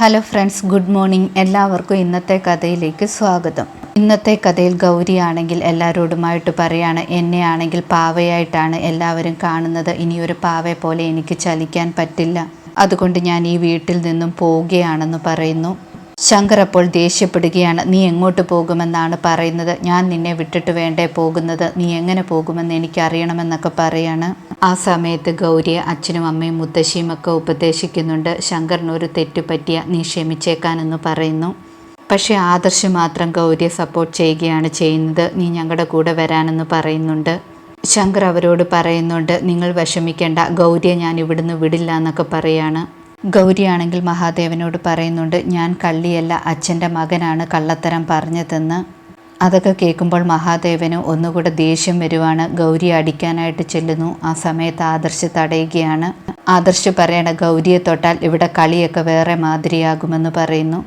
Hello friends good morning. എല്ലാവർക്കും ഇന്നത്തെ കഥയിലേക്ക് സ്വാഗതം. ഇന്നത്തെ കഥയിൽ ഗൗരിയാണെങ്കിൽ എല്ലാവരോടുമായിട്ട് പറയാണ് എന്നെ ആണെങ്കിൽ പാവയായിട്ടാണ് എല്ലാവരും കാണുന്നത്. ഇനിയൊരു പാവയെ പോലെ എനിക്ക് ചലിക്കാൻ പറ്റില്ല. അതുകൊണ്ട് ഞാൻ ഈ വീട്ടിൽ നിന്നും പോവുകയാണെന്ന് പറയുന്നു. ശങ്കർ അപ്പോൾ ദേഷ്യപ്പെടുകയാണ് നീ എങ്ങോട്ട് പോകുമെന്നാണ് പറയുന്നത്. ഞാൻ നിന്നെ വിട്ടിട്ട് വേണ്ടേ പോകുന്നത്. നീ എങ്ങനെ പോകുമെന്ന് എനിക്കറിയണമെന്നൊക്കെ പറയാണ്. ആ സമയത്ത് ഗൗരിയെ അച്ഛനും അമ്മയും മുത്തശ്ശിയും ഒക്കെ ഉപദേശിക്കുന്നുണ്ട്. ശങ്കറിനൊരു തെറ്റ് പറ്റിയ നീ ക്ഷമിച്ചേക്കാനെന്ന് പറയുന്നു. പക്ഷേ ആദർശ് മാത്രം ഗൗരിയെ സപ്പോർട്ട് ചെയ്യുകയാണ് ചെയ്യുന്നത്. നീ ഞങ്ങളുടെ കൂടെ വരാനെന്ന് പറയുന്നുണ്ട്. ശങ്കർ അവരോട് പറയുന്നുണ്ട് നിങ്ങൾ വിഷമിക്കേണ്ട ഗൗരിയെ ഞാൻ ഇവിടുന്ന് വിടില്ല എന്നൊക്കെ പറയാണ്. ഗൗരിയാണെങ്കിൽ മഹാദേവനോട് പറയുന്നുണ്ട് ഞാൻ കള്ളിയല്ല അച്ഛന്റെ മകനാണ് കള്ളത്തരം പറഞ്ഞതെന്ന്. അതൊക്കെ കേൾക്കുമ്പോൾ മഹാദേവന് ഒന്നുകൂടെ ദേഷ്യം വരുവാണ്. ഗൗരി അടിക്കാനായിട്ട് ചെല്ലുന്നു. ആ സമയത്ത് ആദർശ് തടയുകയാണ്. ആദർശ് പറയണ ഗൗരിയെ തൊട്ടാൽ ഇവിടെ കളിയൊക്കെ വേറെ മാതിരിയാകുമെന്ന് പറയുന്നു.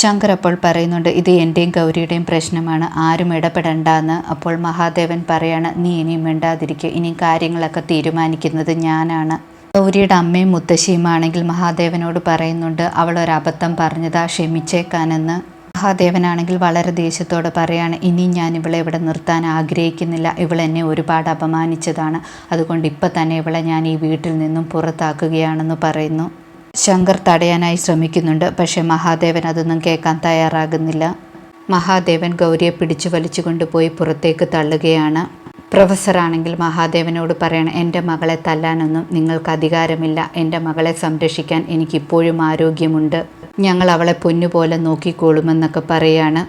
ശങ്കർ അപ്പോൾ പറയുന്നുണ്ട് ഇത് എന്റെയും ഗൗരിയുടെയും പ്രശ്നമാണ്. ആരും ഇടപെടണ്ടെന്ന്. അപ്പോൾ മഹാദേവൻ പറയാണ് നീ ഇനിയും മിണ്ടാതിരിക്കുക ഇനിയും കാര്യങ്ങളൊക്കെ തീരുമാനിക്കുന്നത് ഞാനാണ്. ഗൗരിയുടെ അമ്മയും മുത്തശ്ശിയുമാണെങ്കിൽ മഹാദേവനോട് പറയുന്നുണ്ട് അവളൊരബദ്ധം പറഞ്ഞതാ ക്ഷമിച്ചേക്കാനെന്ന്. മഹാദേവനാണെങ്കിൽ വളരെ ദേഷ്യത്തോടെ പറയാണ് ഇനി ഞാൻ ഇവളെ ഇവിടെ നിർത്താൻ ആഗ്രഹിക്കുന്നില്ല. ഇവളെന്നെ ഒരുപാട് അപമാനിച്ചതാണ്. അതുകൊണ്ട് ഇപ്പം തന്നെ ഇവളെ ഞാൻ ഈ വീട്ടിൽ നിന്നും പുറത്താക്കുകയാണെന്ന് പറയുന്നു. ശങ്കർ തടയാനായി ശ്രമിക്കുന്നുണ്ട് പക്ഷേ മഹാദേവൻ അതൊന്നും കേൾക്കാൻ തയ്യാറാകുന്നില്ല. മഹാദേവൻ ഗൗരിയെ പിടിച്ചു വലിച്ചു കൊണ്ടുപോയി പുറത്തേക്ക് തള്ളുകയാണ്. പ്രൊഫസറാണെങ്കിൽ മഹാദേവനോട് പറയണം എന്റെ മകളെ തല്ലാനൊന്നും നിങ്ങൾക്ക് അധികാരമില്ല. എന്റെ മകളെ സംരക്ഷിക്കാൻ എനിക്കിപ്പോഴും ആരോഗ്യമുണ്ട്. ഞങ്ങൾ അവളെ പൊന്നുപോലെ നോക്കിക്കോളുമെന്നൊക്കെ പറയാണ്.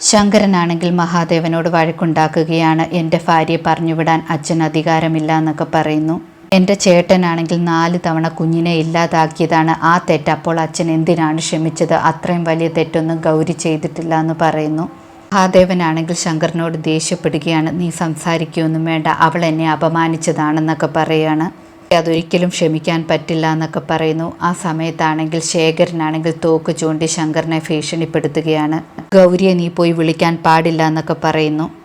ശങ്കരനാണെങ്കിൽ മഹാദേവനോട് വഴക്കുണ്ടാക്കുകയാണ്. എന്റെ ഭാര്യയെ പറഞ്ഞുവിടാൻ അച്ഛൻ അധികാരമില്ല എന്നൊക്കെ പറയുന്നു. എന്റെ ചേട്ടനാണെങ്കിൽ നാല് തവണ കുഞ്ഞിനെ ഇല്ലാതാക്കിയതാണ്. ആ തെറ്റ് അപ്പോൾ അച്ഛൻ എന്തിനാണ് ക്ഷമിച്ചത്? അത്രയും വലിയ തെറ്റൊന്നും ഗൗരി ചെയ്തിട്ടില്ല എന്ന് പറയുന്നു. മഹാദേവനാണെങ്കിൽ ശങ്കറിനോട് ദേഷ്യപ്പെടുകയാണ്. നീ സംസാരിക്കുകയൊന്നും വേണ്ട. അവൾ എന്നെ അപമാനിച്ചതാണെന്നൊക്കെ പറയാണ്. അതൊരിക്കലും ക്ഷമിക്കാൻ പറ്റില്ല എന്നൊക്കെ പറയുന്നു. ആ സമയത്താണെങ്കിൽ ശേഖരനാണെങ്കിൽ തോക്ക് ചൂണ്ടി ശങ്കറിനെ ഭീഷണിപ്പെടുത്തുകയാണ്. ഗൗരിയെ നീ പോയി വിളിക്കാൻ പാടില്ല എന്നൊക്കെ പറയുന്നു.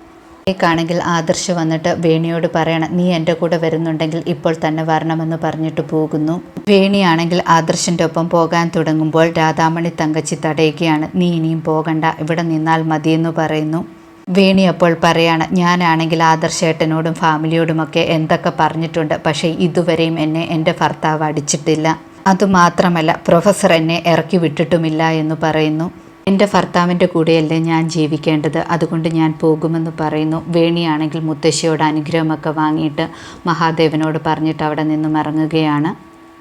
ാണെങ്കിൽ ആദർശ് വന്നിട്ട് വേണിയോട് പറയണം നീ എന്റെ കൂടെ വരുന്നുണ്ടെങ്കിൽ ഇപ്പോൾ തന്നെ വരണമെന്ന് പറഞ്ഞിട്ട് പോകുന്നു. വേണിയാണെങ്കിൽ ആദർശിന്റെ ഒപ്പം പോകാൻ തുടങ്ങുമ്പോൾ രാധാമണി തങ്കച്ചി തടയുകയാണ്. നീ ഇനിയും പോകണ്ട ഇവിടെ നിന്നാൽ മതിയെന്ന് പറയുന്നു. വേണി അപ്പോൾ പറയാണ് ഞാനാണെങ്കിൽ ആദർശേട്ടനോടും ഫാമിലിയോടുമൊക്കെ എന്തൊക്കെ പറഞ്ഞിട്ടുണ്ട് പക്ഷേ ഇതുവരെയും എന്നെ എന്റെ ഭർത്താവ് അടിച്ചിട്ടില്ല. അതുമാത്രമല്ല പ്രൊഫസർ എന്നെ ഇറക്കി വിട്ടിട്ടുമില്ല എന്ന് പറയുന്നു. എന്റെ ഭർത്താവിന്റെ കൂടെയല്ലേ ഞാൻ ജീവിക്കേണ്ടത്? അതുകൊണ്ട് ഞാൻ പോകുമെന്ന് പറയുന്നു. വേണിയാണെങ്കിൽ മുത്തശ്ശിയോട് അനുഗ്രഹമൊക്കെ വാങ്ങിയിട്ട് മഹാദേവനോട് പറഞ്ഞിട്ട് അവിടെ നിന്നും ഇറങ്ങുകയാണ്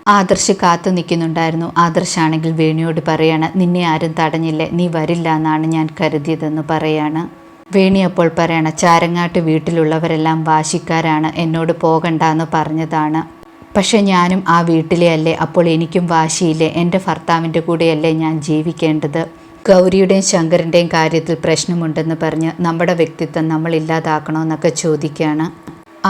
ആദർശ് കാത്തു നിൽക്കുന്നുണ്ടായിരുന്നു. ആദർശാണെങ്കിൽ വേണിയോട് പറയാണ് നിന്നെ ആരും തടഞ്ഞില്ലേ? നീ വരില്ല എന്നാണ് ഞാൻ കരുതിയതെന്ന് പറയാണ്. വേണി അപ്പോൾ പറയണ ചാരങ്ങാട്ട് വീട്ടിലുള്ളവരെല്ലാം വാശിക്കാരാണ് എന്നോട് പോകണ്ട എന്ന് പറഞ്ഞതാണ്. പക്ഷെ ഞാനും ആ വീട്ടിലെ അല്ലേ അപ്പോൾ എനിക്കും വാശിയില്ലേ എന്റെ ഭർത്താവിന്റെ കൂടെയല്ലേ ഞാൻ ജീവിക്കേണ്ടത്? ഗൗരിയുടെയും ശങ്കരന്റെയും കാര്യത്തിൽ പ്രശ്നമുണ്ടെന്ന് പറഞ്ഞ് നമ്മുടെ വ്യക്തിത്വം നമ്മൾ ഇല്ലാതാക്കണമെന്നൊക്കെ ചോദിക്കുകയാണ്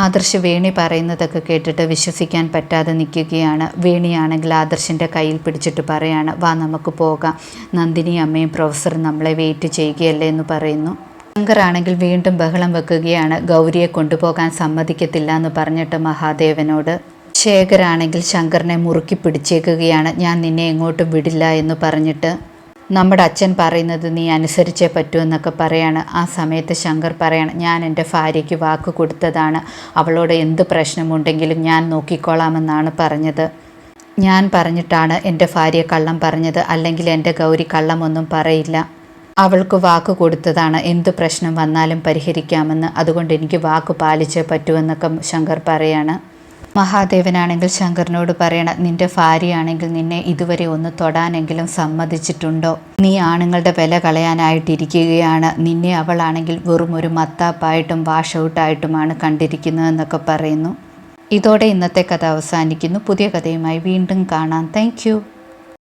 ആദർശ് വേണി പറയുന്നതൊക്കെ കേട്ടിട്ട് വിശ്വസിക്കാൻ പറ്റാതെ നിൽക്കുകയാണ്. വേണിയാണെങ്കിൽ ആദർശിന്റെ കയ്യിൽ പിടിച്ചിട്ട് പറയാണ് വാ നമുക്ക് പോകാം. നന്ദിനി അമ്മയും പ്രൊഫസറും നമ്മളെ വെയിറ്റ് ചെയ്യുകയല്ലേ എന്ന് പറയുന്നു. ശങ്കറാണെങ്കിൽ വീണ്ടും ബഹളം വെക്കുകയാണ്. ഗൗരിയെ കൊണ്ടുപോകാൻ സമ്മതിക്കത്തില്ല എന്ന് പറഞ്ഞിട്ട് മഹാദേവനോട് ശേഖരാണെങ്കിൽ ശങ്കറിനെ മുറുക്കി പിടിച്ചേക്കുകയാണ്. ഞാൻ നിന്നെ എങ്ങോട്ടും വിടില്ല എന്ന് പറഞ്ഞിട്ട് നമ്മുടെ അച്ഛൻ പറയുന്നത് നീ അനുസരിച്ചേ പറ്റൂ എന്നൊക്കെ പറയാണ്. ആ സമയത്ത് ശങ്കർ പറയാണ് ഞാൻ എന്റെ ഭാര്യയ്ക്ക് വാക്ക് കൊടുത്തതാണ്. അവളോട് എന്ത് പ്രശ്നമുണ്ടെങ്കിലും ഞാൻ നോക്കിക്കോളാമെന്നാണ് പറഞ്ഞത്. ഞാൻ പറഞ്ഞിട്ടാണ് എന്റെ ഭാര്യ കള്ളം പറഞ്ഞത്. അല്ലെങ്കിൽ എന്റെ ഗൗരി കള്ളമൊന്നും പറയില്ല. അവൾക്ക് വാക്ക് കൊടുത്തതാണ്. എന്ത് പ്രശ്നം വന്നാലും പരിഹരിക്കാമെന്ന്. അതുകൊണ്ട് എനിക്ക് വാക്ക് പാലിച്ചേ പറ്റുമെന്നൊക്കെ ശങ്കർ പറയാണ്. മഹാദേവനാണെങ്കിൽ ശങ്കറിനോട് പറയണം നിന്റെ ഭാര്യയാണെങ്കിൽ നിന്നെ ഇതുവരെ ഒന്ന് തൊടാനെങ്കിലും സമ്മതിച്ചിട്ടുണ്ടോ? നീ ആണുങ്ങളുടെ വില കളയാനായിട്ടിരിക്കുകയാണ്. നിന്നെ അവളാണെങ്കിൽ വെറും ഒരു മത്താപ്പായിട്ടും വാഷ് ഔട്ടായിട്ടുമാണ് കണ്ടിരിക്കുന്നതെന്നൊക്കെ പറയുന്നു. ഇതോടെ ഇന്നത്തെ കഥ അവസാനിക്കുന്നു. പുതിയ കഥയുമായി വീണ്ടും കാണാം. താങ്ക്